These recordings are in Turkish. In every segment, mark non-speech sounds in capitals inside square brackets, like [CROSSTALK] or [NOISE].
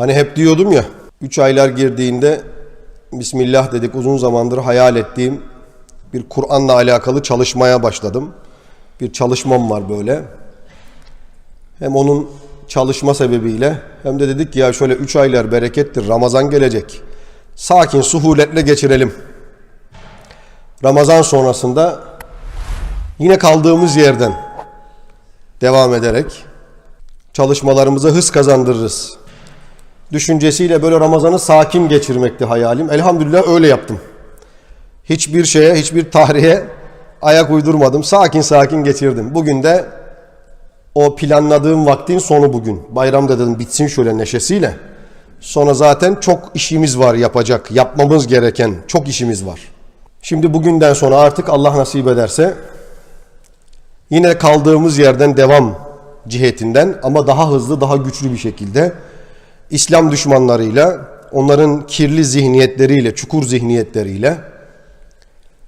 Hani hep diyordum ya, 3 aylar girdiğinde Bismillah dedik uzun zamandır hayal ettiğim bir Kur'an'la alakalı çalışmaya başladım. Bir çalışmam var böyle. Hem onun çalışma sebebiyle hem de dedik ki ya şöyle 3 aylar berekettir Ramazan gelecek. Sakin suhuletle geçirelim. Ramazan sonrasında yine kaldığımız yerden devam ederek çalışmalarımıza hız kazandırırız. Düşüncesiyle böyle Ramazan'ı sakin geçirmekti hayalim. Elhamdülillah öyle yaptım. Hiçbir şeye, hiçbir tarihe ayak uydurmadım. Sakin sakin geçirdim. Bugün de o planladığım vaktin sonu bugün. Bayramda dedim bitsin şöyle neşesiyle. Sonra zaten çok işimiz var yapacak, yapmamız gereken çok işimiz var. Şimdi bugünden sonra artık Allah nasip ederse yine kaldığımız yerden devam cihetinden ama daha hızlı, daha güçlü bir şekilde İslam düşmanlarıyla, onların kirli zihniyetleriyle, çukur zihniyetleriyle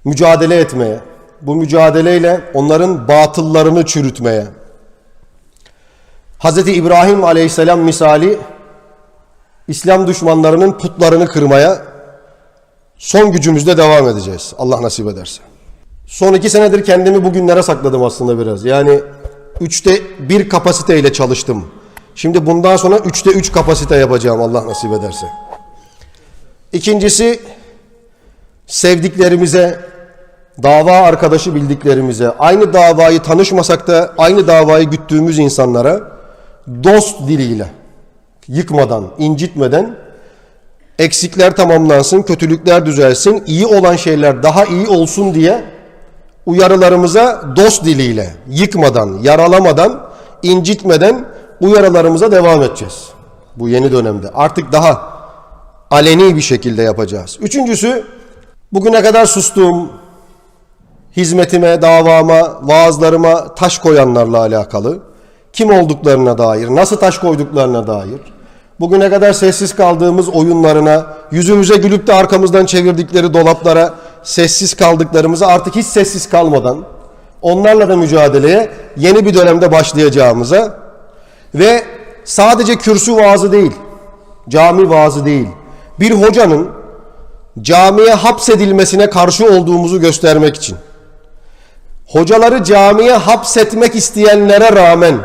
mücadele etmeye, bu mücadeleyle onların batıllarını çürütmeye, Hz. İbrahim aleyhisselam misali İslam düşmanlarının putlarını kırmaya son gücümüzde devam edeceğiz. Allah nasip ederse. Son iki senedir kendimi bugünlere sakladım aslında biraz. Yani üçte bir kapasiteyle çalıştım. Şimdi bundan sonra üçte üç kapasite yapacağım Allah nasip ederse. İkincisi sevdiklerimize, dava arkadaşı bildiklerimize, aynı davayı tanışmasak da aynı davayı güttüğümüz insanlara dost diliyle, yıkmadan, incitmeden eksikler tamamlansın, kötülükler düzelsin, iyi olan şeyler daha iyi olsun diye uyarılarımıza dost diliyle, yıkmadan, yaralamadan, incitmeden uyarılarımıza devam edeceğiz. Bu yeni dönemde. Artık daha aleni bir şekilde yapacağız. Üçüncüsü, bugüne kadar sustuğum hizmetime, davama, vaazlarıma taş koyanlarla alakalı, kim olduklarına dair, nasıl taş koyduklarına dair, bugüne kadar sessiz kaldığımız oyunlarına, yüzümüze gülüp de arkamızdan çevirdikleri dolaplara sessiz kaldıklarımızı artık hiç sessiz kalmadan onlarla da mücadeleye yeni bir dönemde başlayacağımıza ve sadece kürsü vaazı değil, cami vaazı değil, bir hocanın camiye hapsedilmesine karşı olduğumuzu göstermek için, hocaları camiye hapsetmek isteyenlere rağmen,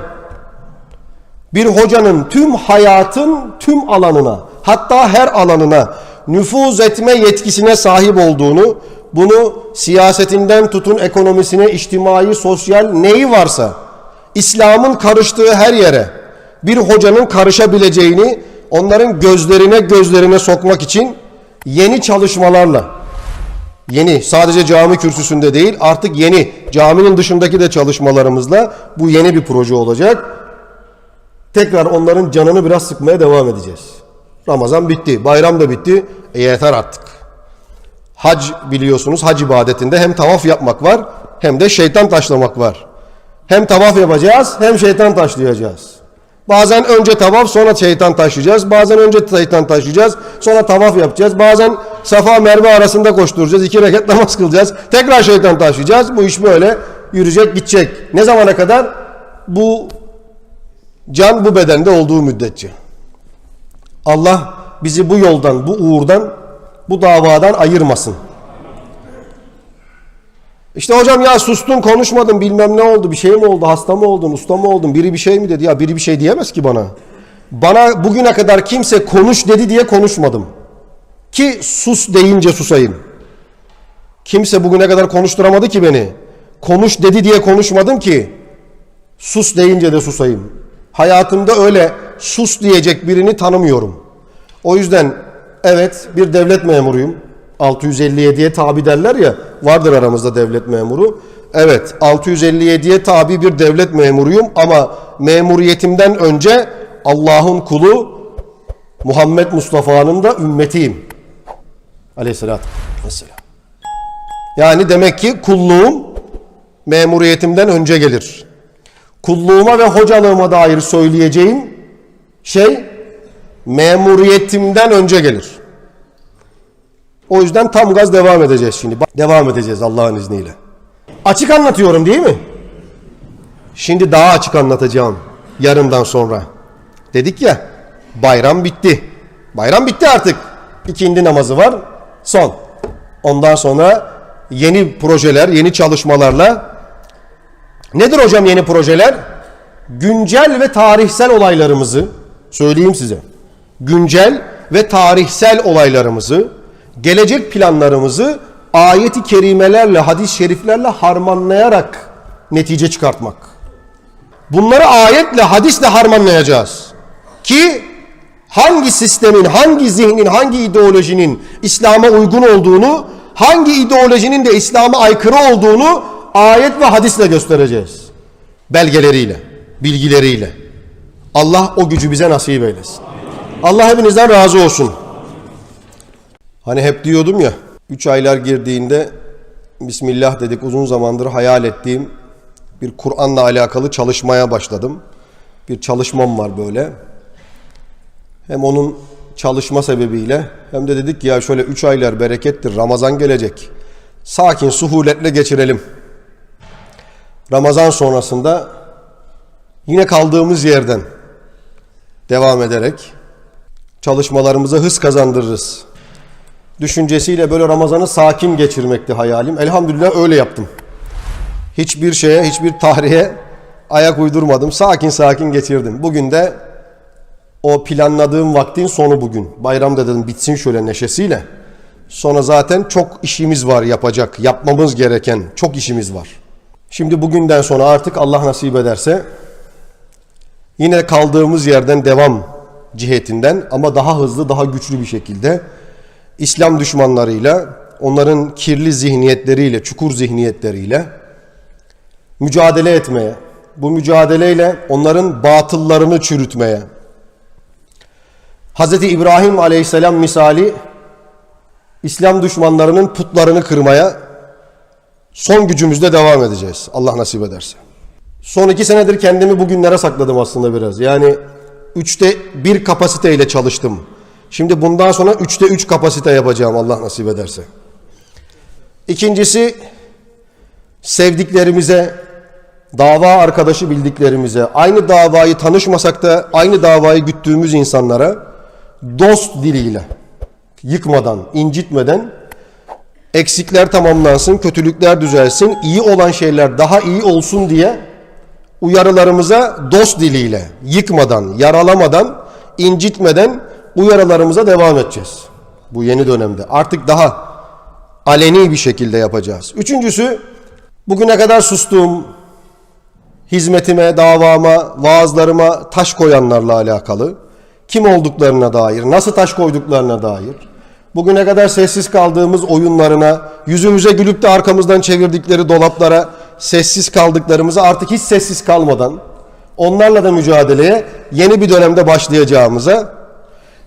bir hocanın tüm hayatın tüm alanına, hatta her alanına nüfuz etme yetkisine sahip olduğunu, bunu siyasetinden tutun ekonomisine, içtimai, sosyal neyi varsa, İslam'ın karıştığı her yere bir hocanın karışabileceğini onların gözlerine gözlerine sokmak için yeni çalışmalarla yeni sadece cami kürsüsünde değil artık yeni caminin dışındaki de çalışmalarımızla bu yeni bir proje olacak. Tekrar onların canını biraz sıkmaya devam edeceğiz. Ramazan bitti, bayram da bitti. E yeter artık. Hac biliyorsunuz hac ibadetinde hem tavaf yapmak var hem de şeytan taşlamak var. Hem tavaf yapacağız hem şeytan taşlayacağız. Bazen önce tavaf sonra şeytan taşıyacağız. Bazen önce şeytan taşıyacağız sonra tavaf yapacağız. Bazen Safa Merve arasında koşturacağız. iki rekat [LAUGHS] namaz kılacağız. Tekrar şeytan taşıyacağız. Bu iş böyle yürüyecek gidecek. Ne zamana kadar? Bu can bu bedende olduğu müddetçe. Allah bizi bu yoldan, bu uğurdan, bu davadan ayırmasın. İşte hocam ya sustun konuşmadın bilmem ne oldu bir şey mi oldu hasta mı oldun usta mı oldun biri bir şey mi dedi ya biri bir şey diyemez ki bana. Bana bugüne kadar kimse konuş dedi diye konuşmadım. Ki sus deyince susayım. Kimse bugüne kadar konuşturamadı ki beni. Konuş dedi diye konuşmadım ki sus deyince de susayım. Hayatımda öyle sus diyecek birini tanımıyorum. O yüzden evet bir devlet memuruyum. 657'ye tabi derler ya vardır aramızda devlet memuru. Evet 657'ye tabi bir devlet memuruyum ama memuriyetimden önce Allah'ın kulu Muhammed Mustafa'nın da ümmetiyim. Aleyhissalatü vesselam. Yani demek ki kulluğum memuriyetimden önce gelir. Kulluğuma ve hocalığıma dair söyleyeceğim şey memuriyetimden önce gelir. O yüzden tam gaz devam edeceğiz şimdi. Devam edeceğiz Allah'ın izniyle. Açık anlatıyorum değil mi? Şimdi daha açık anlatacağım yarından sonra. Dedik ya Bayram bitti. Bayram bitti artık. İkindi namazı var. Son. Ondan sonra yeni projeler, yeni çalışmalarla nedir hocam yeni projeler? Güncel ve tarihsel olaylarımızı söyleyeyim size. Güncel ve tarihsel olaylarımızı, gelecek planlarımızı ayeti kerimelerle, hadis-i şeriflerle harmanlayarak netice çıkartmak. Bunları ayetle, hadisle harmanlayacağız. Ki hangi sistemin, hangi zihnin, hangi ideolojinin İslam'a uygun olduğunu, hangi ideolojinin de İslam'a aykırı olduğunu ayet ve hadisle göstereceğiz. Belgeleriyle, bilgileriyle. Allah o gücü bize nasip eylesin. Allah hepinizden razı olsun. Hani hep diyordum ya, üç aylar girdiğinde Bismillah dedik uzun zamandır hayal ettiğim bir Kur'an'la alakalı çalışmaya başladım. Bir çalışmam var böyle. Hem onun çalışma sebebiyle hem de dedik ki ya şöyle 3 aylar berekettir Ramazan gelecek. Sakin suhuletle geçirelim. Ramazan sonrasında yine kaldığımız yerden devam ederek çalışmalarımıza hız kazandırırız. Düşüncesiyle böyle Ramazan'ı sakin geçirmekti hayalim. Elhamdülillah öyle yaptım. Hiçbir şeye, hiçbir tarihe ayak uydurmadım. Sakin sakin geçirdim. Bugün de o planladığım vaktin sonu bugün. Bayramda dedim bitsin şöyle neşesiyle. Sonra zaten çok işimiz var yapacak, yapmamız gereken çok işimiz var. Şimdi bugünden sonra artık Allah nasip ederse yine kaldığımız yerden devam cihetinden ama daha hızlı, daha güçlü bir şekilde İslam düşmanlarıyla, onların kirli zihniyetleriyle, çukur zihniyetleriyle mücadele etmeye, bu mücadeleyle onların batıllarını çürütmeye, Hz. İbrahim aleyhisselam misali İslam düşmanlarının putlarını kırmaya son gücümüzde devam edeceğiz. Allah nasip ederse. Son iki senedir kendimi bugünlere sakladım aslında biraz. Yani üçte bir kapasiteyle çalıştım. Şimdi bundan sonra üçte üç kapasite yapacağım Allah nasip ederse. İkincisi sevdiklerimize, dava arkadaşı bildiklerimize, aynı davayı tanışmasak da aynı davayı güttüğümüz insanlara dost diliyle, yıkmadan, incitmeden eksikler tamamlansın, kötülükler düzelsin, iyi olan şeyler daha iyi olsun diye uyarılarımıza dost diliyle, yıkmadan, yaralamadan, incitmeden uyarılarımıza devam edeceğiz. Bu yeni dönemde. Artık daha aleni bir şekilde yapacağız. Üçüncüsü, bugüne kadar sustuğum hizmetime, davama, vaazlarıma taş koyanlarla alakalı kim olduklarına dair, nasıl taş koyduklarına dair, bugüne kadar sessiz kaldığımız oyunlarına, yüzümüze gülüp de arkamızdan çevirdikleri dolaplara sessiz kaldıklarımızı artık hiç sessiz kalmadan onlarla da mücadeleye yeni bir dönemde başlayacağımıza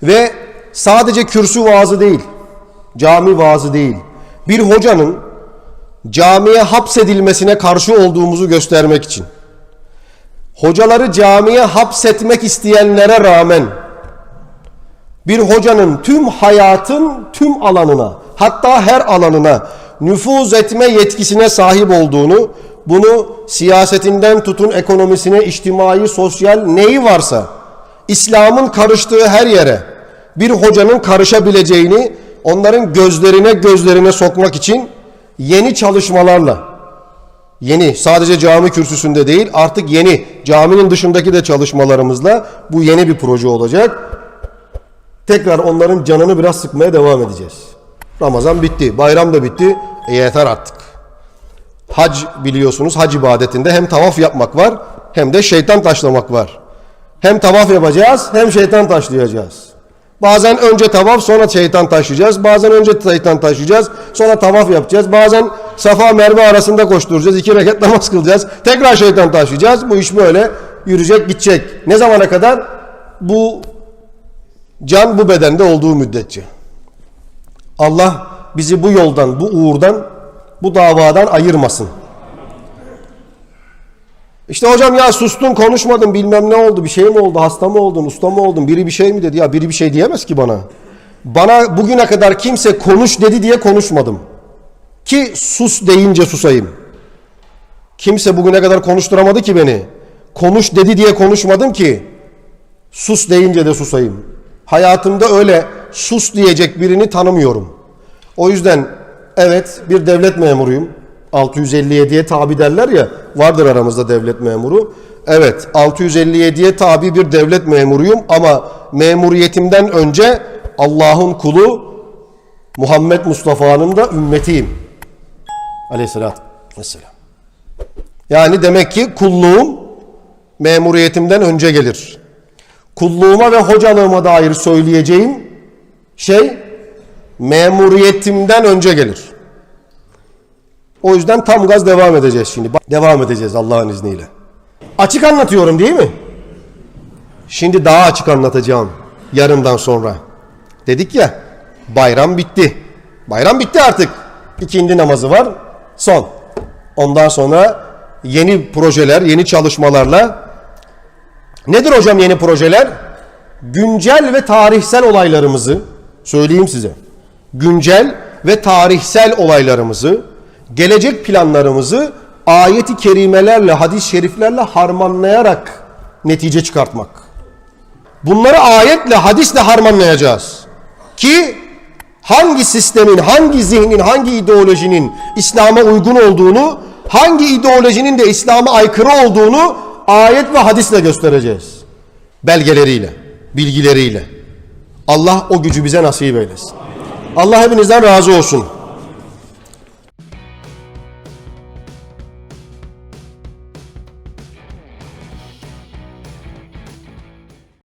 ve sadece kürsü vaazı değil, cami vaazı değil, bir hocanın camiye hapsedilmesine karşı olduğumuzu göstermek için hocaları camiye hapsetmek isteyenlere rağmen bir hocanın tüm hayatın tüm alanına hatta her alanına nüfuz etme yetkisine sahip olduğunu bunu siyasetinden tutun ekonomisine, içtimai, sosyal neyi varsa İslam'ın karıştığı her yere bir hocanın karışabileceğini onların gözlerine gözlerine sokmak için yeni çalışmalarla yeni sadece cami kürsüsünde değil artık yeni caminin dışındaki de çalışmalarımızla bu yeni bir proje olacak. Tekrar onların canını biraz sıkmaya devam edeceğiz. Ramazan bitti, bayram da bitti. E yeter artık. Hac biliyorsunuz hac ibadetinde hem tavaf yapmak var hem de şeytan taşlamak var. Hem tavaf yapacağız hem şeytan taşlayacağız. Bazen önce tavaf sonra şeytan taşıyacağız. Bazen önce şeytan taşıyacağız sonra tavaf yapacağız. Bazen Safa Merve arasında koşturacağız. iki rekat [LAUGHS] namaz kılacağız. Tekrar şeytan taşıyacağız. Bu iş böyle yürüyecek gidecek. Ne zamana kadar? Bu can bu bedende olduğu müddetçe. Allah bizi bu yoldan, bu uğurdan, bu davadan ayırmasın. İşte hocam ya sustun konuşmadın bilmem ne oldu bir şey mi oldu hasta mı oldun usta mı oldun biri bir şey mi dedi ya biri bir şey diyemez ki bana. Bana bugüne kadar kimse konuş dedi diye konuşmadım. Ki sus deyince susayım. Kimse bugüne kadar konuşturamadı ki beni. Konuş dedi diye konuşmadım ki. Sus deyince de susayım. Hayatımda öyle sus diyecek birini tanımıyorum. O yüzden evet bir devlet memuruyum. 657'ye tabi derler ya vardır aramızda devlet memuru. Evet 657'ye tabi bir devlet memuruyum ama memuriyetimden önce Allah'ın kulu Muhammed Mustafa'nın da ümmetiyim. Aleyhissalatü vesselam. Yani demek ki kulluğum memuriyetimden önce gelir. Kulluğuma ve hocalığıma dair söyleyeceğim şey memuriyetimden önce gelir. O yüzden tam gaz devam edeceğiz şimdi. Devam edeceğiz Allah'ın izniyle. Açık anlatıyorum değil mi? Şimdi daha açık anlatacağım yarından sonra. Dedik ya bayram bitti. Bayram bitti artık. İkindi namazı var. Son. Ondan sonra yeni projeler, yeni çalışmalarla nedir hocam yeni projeler? Güncel ve tarihsel olaylarımızı söyleyeyim size. Güncel ve tarihsel olaylarımızı, gelecek planlarımızı ayeti kerimelerle, hadis-i şeriflerle harmanlayarak netice çıkartmak. Bunları ayetle, hadisle harmanlayacağız. Ki hangi sistemin, hangi zihnin, hangi ideolojinin İslam'a uygun olduğunu, hangi ideolojinin de İslam'a aykırı olduğunu ayet ve hadisle göstereceğiz. Belgeleriyle, bilgileriyle. Allah o gücü bize nasip eylesin. Allah hepinizden razı olsun.